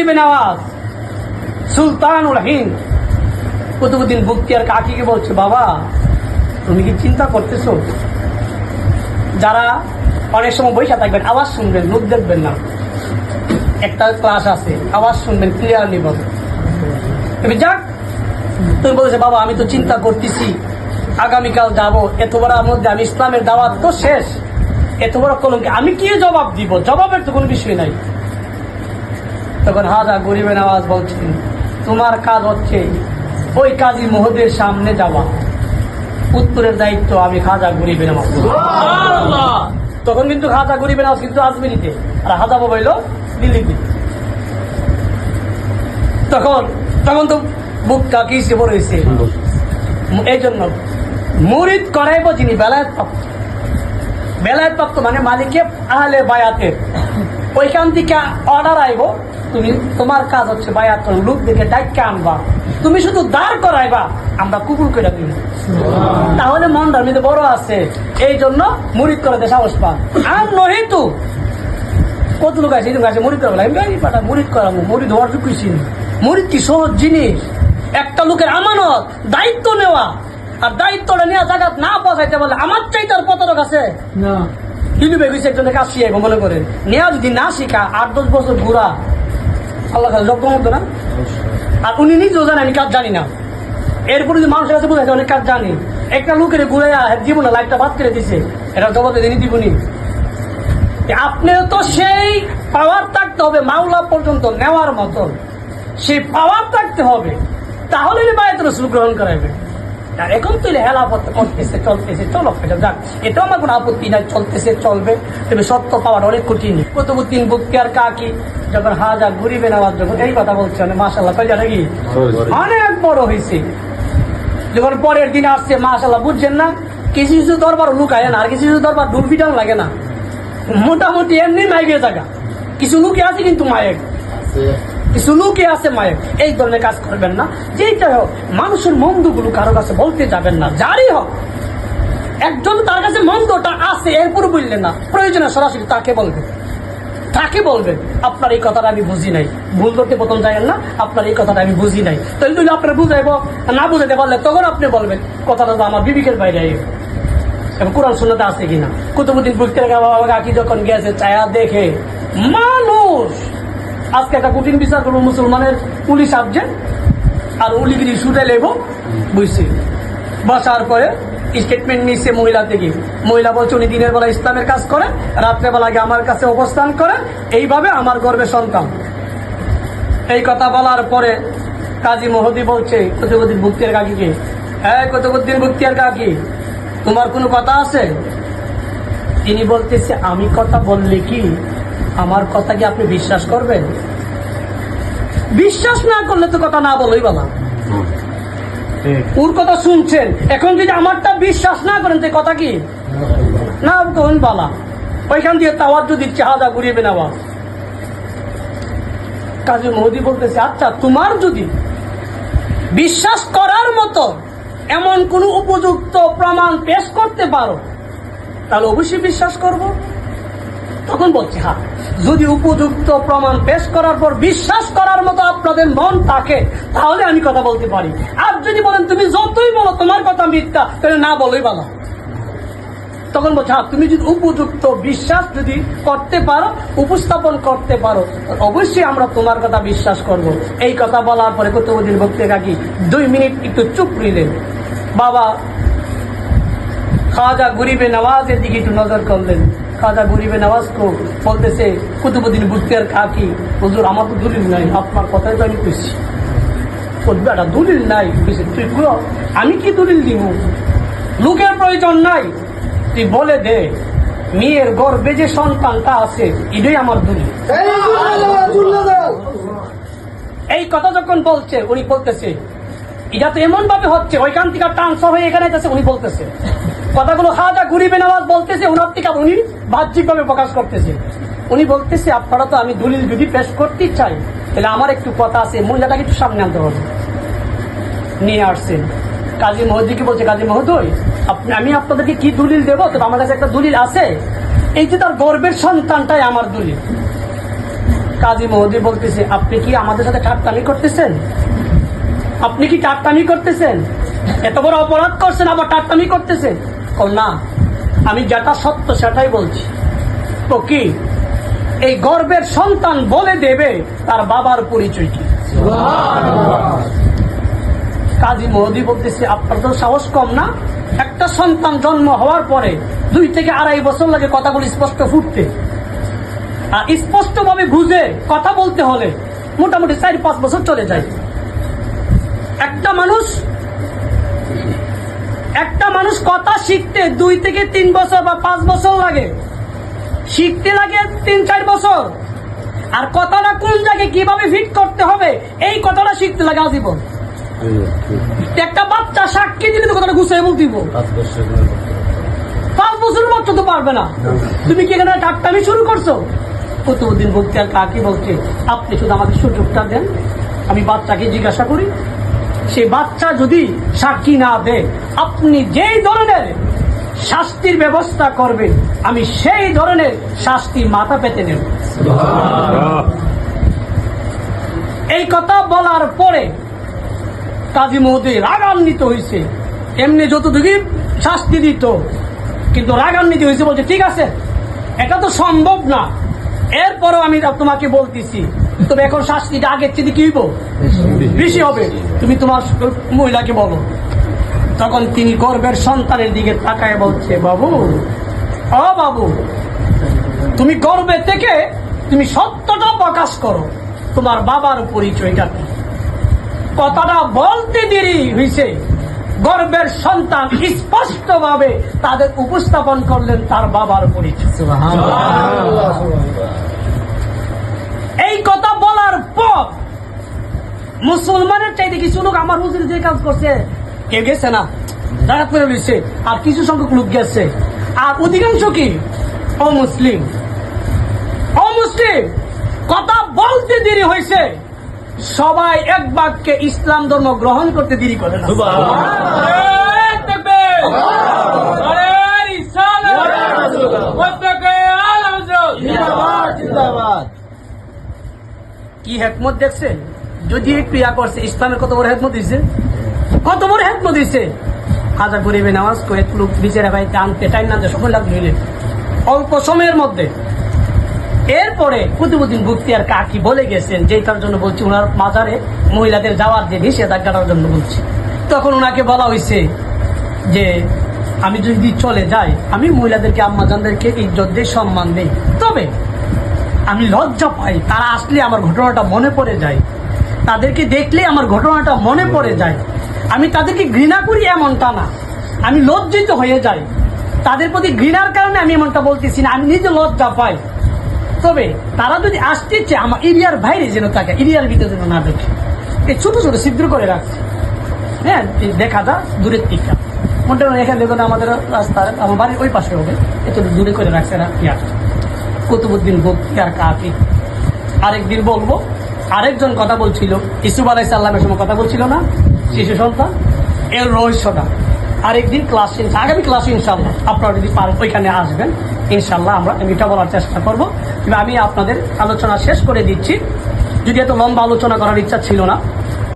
গরিবে নওয়াজ সুলতানুল হিন্দ। কুতুবুদ্দিন বুক্তিয়ার কাকিকে বলছে, বাবা, তুমি কি চিন্তা করতেছো? যারা অনেক সময় বৈশা থাকবেন, আওয়াজ শুনবেন লোক দেখবেন না। একটা ক্লাস আছে, আওয়াজ শুনবেন ক্লিয়ারলি এবার যাক, তুমি বলেছে বাবা, আমি তো চিন্তা করতেছি। আগামীকাল যাব। এত বড় মধ্যে, আমি ইসলামের দাওয়াত তো শেষ। এত বড় কলমকে আমি কি জবাব দিব? জবাবের তো কোনো বিষয় নাই। তখন হাজা গরিবের আওয়াজ বলছেন তোমার কাজ হচ্ছে ওই কাজী মহোদের সামনে যাওয়া। উত্তরের দায়িত্ব আমি খাজা গরিবের আওয়াজ তখন কিন্তু খাজা গরিবের আওয়াজ কিন্তু আজমিরিতে আর হাজা মোবাইল দিল্লিতে তখন তখন তো বুকটা কি সে হয়েছে এই জন্য মুরিদ করাইব যিনি বেলায়ত প্রাপ্ত বেলায়ত প্রাপ্ত মানে মালিকে আহলে বায়াতের। ওইখান থেকে অর্ডার আইব তুমি তোমার কাজ হচ্ছে বায়াত লোক দেখে ডাক্কে আনবা। তুমি শুধু দাঁড় করাইবা আমরা কুকুর করে দিব তাহলে মন ধর্মীতে বড় আছে এই জন্য মুরিদ করে দেশ সাহস পান। আর নহেতু কত লোক আছে লোক আছে মুরিদ করা পাঠা মুরিদ করাবো মুরিদ হওয়ার কিছু মুরিদ কি সহজ জিনিস? একটা লোকের আমানত দায়িত্ব নেওয়া আর দায়িত্বটা নেওয়া জায়গা না পৌঁছাইতে বলে আমার চাই তার কত আছে? না। গেছে একজনের কাজ শিখাইবো মনে করেন নেওয়া যদি না শিখা আট দশ বছর ঘুরা আল্লাহ লক্ষ্য মতো না আর উনি নিজেও জানেন, আমি কাজ জানি না। এরপরে যে মানুষের কাছে বোঝাচ্ছে অনেক কাজ জানি। একটা লোকের ঘুরে জীবনে লাইফটা বাদ করে দিছে, এটা জবাব দিনই দিবনি। আপনিও তো সেই পাওয়ার থাকতে হবে, মাওলা পর্যন্ত নেওয়ার মতন। সেই পাওয়ার থাকতে হবে তাহলে বায়ত রসুল গ্রহণ করাবে আর এখন তো হেলাপথ করতেছে চলতেছে চলো যাক। এটাও আমার কোনো আপত্তি নাই চলতেছে চলবে। তবে সত্য পাওয়ার অনেক কঠিন। কুতুবুদ্দিন আর কাকি? যখন হা হাজা ঘুরিবে নেওয়ার যখন এই কথা বলছে মানে মাসাল্লাহ কই জানে কি অনেক বড় হয়েছে। যখন পরের দিন আসছে মাসাল্লাহ বুঝছেন না? কিছু কিছু দরবার লুকায় না আর কিছু কিছু দরবার ডুলপিটান লাগে না। মোটামুটি এমনি মাইকে জায়গা। কিছু লুকে আছে কিন্তু মায়ের। কিছু লোকে আছে মায়ের। এই ধরনের কাজ করবেন না। যেইটা হোক, মানুষের মন্দগুলো কারও কাছে বলতে যাবেন না। যারই হোক, একজন তার কাছে মন্দটা আছে, এরপর বললেন না। প্রয়োজনে সরাসরি তাকে বলবে। তাকে বলবেন আপনার এই কথাটা আমি বুঝি নাই। ভুল করতে প্রথম যাবেন না, আপনার এই কথাটা আমি বুঝি নাই। তাহলে যদি আপনার বুঝাইব, না বুঝাইতে পারলে তখন আপনি বলবেন, কথাটা তো আমার বিবেকের বাইরে। এবং কোরআন শুনতে আছে কিনা? কুতুবুদ্দিন বুঝতে বাবা, কাকি যখন গেছে, চায়া দেখে মানুষ আজকে একটা কঠিন বিচার করব, মুসলমানের পুলিশ আসছে আর উলিগিরি শুটে লেব বুঝছি? বসার পরে স্টেটমেন্ট নিচ্ছে মহিলা থেকে। মহিলা বলছে, উনি দিনের বেলা ইসলামের কাজ করে রাত্রেবেলা আগে আমার কাছে অবস্থান করে, এইভাবে আমার গর্বে সন্তান। এই কথা বলার পরে কাজী মহদি বলছে কতবুদ্দিন ভুক্তিয়ার কাকিকে হ্যাঁ কতবুদ্দিন ভুক্তিয়ার কাকি। তোমার কোনো কথা আছে? তিনি বলতেছে, আমি কথা বললে কি? আমার কথা কি আপনি বিশ্বাস করবেন? বিশ্বাস না করলে তো কথা না বলোই বলা ওর কথা শুনছেন। এখন যদি আমারটা বিশ্বাস না করেন, তো কথা কি? না বলা। ওইখান দিয়ে তাওয়ার যদি চাহাদা ঘুরিয়ে নেওয়া কাজী মোদি বলতেছে আচ্ছা তোমার যদি বিশ্বাস করার মতো এমন কোন উপযুক্ত প্রমাণ পেশ করতে পারো, তাহলে অবশ্যই বিশ্বাস করব। তখন বলছে হ্যাঁ যদি উপযুক্ত প্রমাণ পেশ করার পর বিশ্বাস করার মতো আপনাদের মন থাকে, তাহলে আমি কথা বলতে পারি। আর যদি বলেন, তুমি যতই বলো, তোমার কথা মিথ্যা, তাহলে না বলোই ভালো। তখন বলছে হ্যাঁ তুমি যদি উপযুক্ত বিশ্বাস যদি করতে পারো, উপস্থাপন করতে পারো, অবশ্যই আমরা তোমার কথা বিশ্বাস করব। এই কথা বলার পরে কতদিন ভক্তি কাকি দুই মিনিট একটু চুপ নিলেন বাবা খাজা গরিবে নওয়াজের দিকে একটু নজর করলেন। খাজা গরিবে নওয়াজ তো বলতেছে কুতুবুদ্দিন বুত্তিয়ার কাকি হুজুর আমার তো দলিল নাই আপনার কথাই তো আমি কইছি। একটা দলিল নাই? তুই আমি কি দলিল দিব লোকের প্রয়োজন নাই তুই বলে দে মেয়ের গর্বে যে সন্তানটা আছে এটাই আমার দলিল। এই কথা যখন বলছে উনি বলতেছে এটা তো এমন ভাবে হচ্ছে ওইখান থেকে ট্রান্সফার হয়ে এখানে যাচ্ছে উনি বলতেছে। কথাগুলো হা হাজা ঘুরিবে নামাজ বলতেছে ওনার থেকে উনি বাহ্যিকভাবে প্রকাশ করতেছে। উনি বলতেছে, আপনারা তো আমি দলিল যদি পেশ করতে চাই, তাহলে আমার একটু কথা আছে মহিলাটাকে একটু সামনে আনতে হবে। নিয়ে আসছেন। কাজী মহদিকে বলছে? কাজী মহোদয় আমি আপনাদেরকে কি দলিল দেবো? তো আমার কাছে একটা দলিল আছে? এই যে তার গর্বের সন্তানটাই আমার দলিল। কাজী মহদি বলতেছে, আপনি কি আমাদের সাথে ঠাট্টামি করতেছেন? আপনি কি টাট্টামি করতেছেন? এত বড় অপরাধ করছেন, আবার টাট্টামি করতেছেন? না আমি যেটা সত্য সেটাই বলছি। তো কি? এই গর্বের সন্তান বলে দেবে তার বাবার পরিচয় কি? কাজী মোহদি বলতেছে, আপনার তো সাহস কম না? একটা সন্তান জন্ম হওয়ার পরে দুই থেকে আড়াই বছর লাগে কথাগুলো স্পষ্ট ফুটতে। আর স্পষ্ট ভাবে বুঝে কথা বলতে হলে মোটামুটি চার পাঁচ বছর চলে যায়। একটা মানুষ একটা মানুষ কথা শিখতে দুই থেকে তিন বছর বা পাঁচ বছর লাগে। শিখতে লাগে তিন চার বছর। আর কথাটা কোন জায়গায় কীভাবে ফিট করতে হবে এই কথাটা শিখতে লাগে আজীবন। একটা বাচ্চা সাক্ষী দিলে তো কথাটা গুছিয়ে বলতে দিব পাঁচ বছর বাচ্চা তো পারবে না। তুমি কি এখানে টাকটামি শুরু করছ? প্রতিদিন বলতে আর কাকে বলছে? আপনি শুধু আমাকে সুযোগটা দেন। আমি বাচ্চাকে জিজ্ঞাসা করি। সেই বাচ্চা যদি সাক্ষী না দেয়, আপনি যেই ধরনের শাস্তির ব্যবস্থা করবেন, আমি সেই ধরনের শাস্তি মাথা পেতে নেব। এই কথা বলার পরে কাজী মহোদয় রাগান্বিত হয়েছে এমনি যতটুকু শাস্তি দিত, কিন্তু রাগান্বিত হয়েছে বলছে, ঠিক আছে, এটা তো সম্ভব না। এরপরও আমি তোমাকে বলতেছি তবে এখন শাস্তিটা আগের চেয়ে কি হইব? বেশি হবে। তুমি তোমার মহিলাকে বলো। তখন তিনি গর্বের সন্তানের দিকে তাকায় বলছে, বাবু, ও বাবু, তুমি গর্বে থেকে তুমি সত্যটা প্রকাশ করো। তোমার বাবার পরিচয়টা কথাটা বলতে দেরি হয়েছে গর্বের সন্তান স্পষ্ট ভাবে তাদের উপস্থাপন করলেন তার বাবার পরিচয় এই কথা বলার পর মুসলমানের চাইতে কিছু লোক আমার হুজুর যে কাজ করছে কেউ গেছে না দাঁড়াত করে রয়েছে আর কিছু সংখ্যক লোক গেছে। আর অধিকাংশ কি? অমুসলিম। অমুসলিম। কথা বলতে দেরি হয়েছে। সবাই এক বাক্যে ইসলাম ধর্ম গ্রহণ করতে দেরি করে না। কি হেকমত দেখছেন? যদি একটু ইয়া করছে, ইসলামের কত বড় হেকমত দিছে? কত বড় হেকমত দিছে? হাজার গরিবে নামাজ কয়েক লোক বিচারে ভাইতে আনতে টাইম না সময় লাগবে হইলে। অল্প সময়ের মধ্যে। এরপরে কুতুবুদ্দিন বুক্তিয়ার কাকি বলে গেছেন যেটার জন্য বলছি, ওনার মাজারে মহিলাদের যাওয়ার যে নিষেধাজ্ঞাটার জন্য বলছি। তখন ওনাকে বলা হয়েছে যে, আমি যদি চলে যাই, আমি মহিলাদেরকে আম্মাজানদেরকে ইজ্জত দিয়ে সম্মান দিই। তবে আমি লজ্জা পাই, তারা আসলে আমার ঘটনাটা মনে পড়ে যায়। তাদেরকে দেখলে আমার ঘটনাটা মনে পড়ে যায়। আমি তাদেরকে ঘৃণা করি এমনটা না। আমি লজ্জিত হয়ে যাই। তাদের প্রতি ঘৃণার কারণে আমি এমনটা বলতেছি না। আমি নিজে লজ্জা পাই। তবে তারা যদি আসতে চায়, আমার এরিয়ার বাইরে যেন থাকে এরিয়ার ভিতরে যেন না দেখে। এই ছোট ছোট ছিদ্র করে রাখছে। হ্যাঁ দেখা যা, দূরের দিকটা। মোটামুটি এখানে দেখুন আমাদের রাস্তা, আমার বাড়ির ওই পাশে হবে। একটু দূরে করে রাখছে এরা, ইয়ার। কুতুবুদ্দিন বক্তি আর কাকি। আরেকদিন বলব আরেকজন কথা বলছিল ইসুফ আলাই সাল্লামের সময় কথা বলছিল না? শিশু সন্তান? এর রহস্যটা। আরেকদিন ক্লাস আগামী ক্লাস ইনশাল্লাহ আপনারা যদি পারেন ওইখানে আসবেন। ইনশাল্লাহ আমরা এটা বলার চেষ্টা করব। আমি আপনাদের আলোচনা শেষ করে দিচ্ছি। যদি এত লম্বা আলোচনা করার ইচ্ছা ছিল না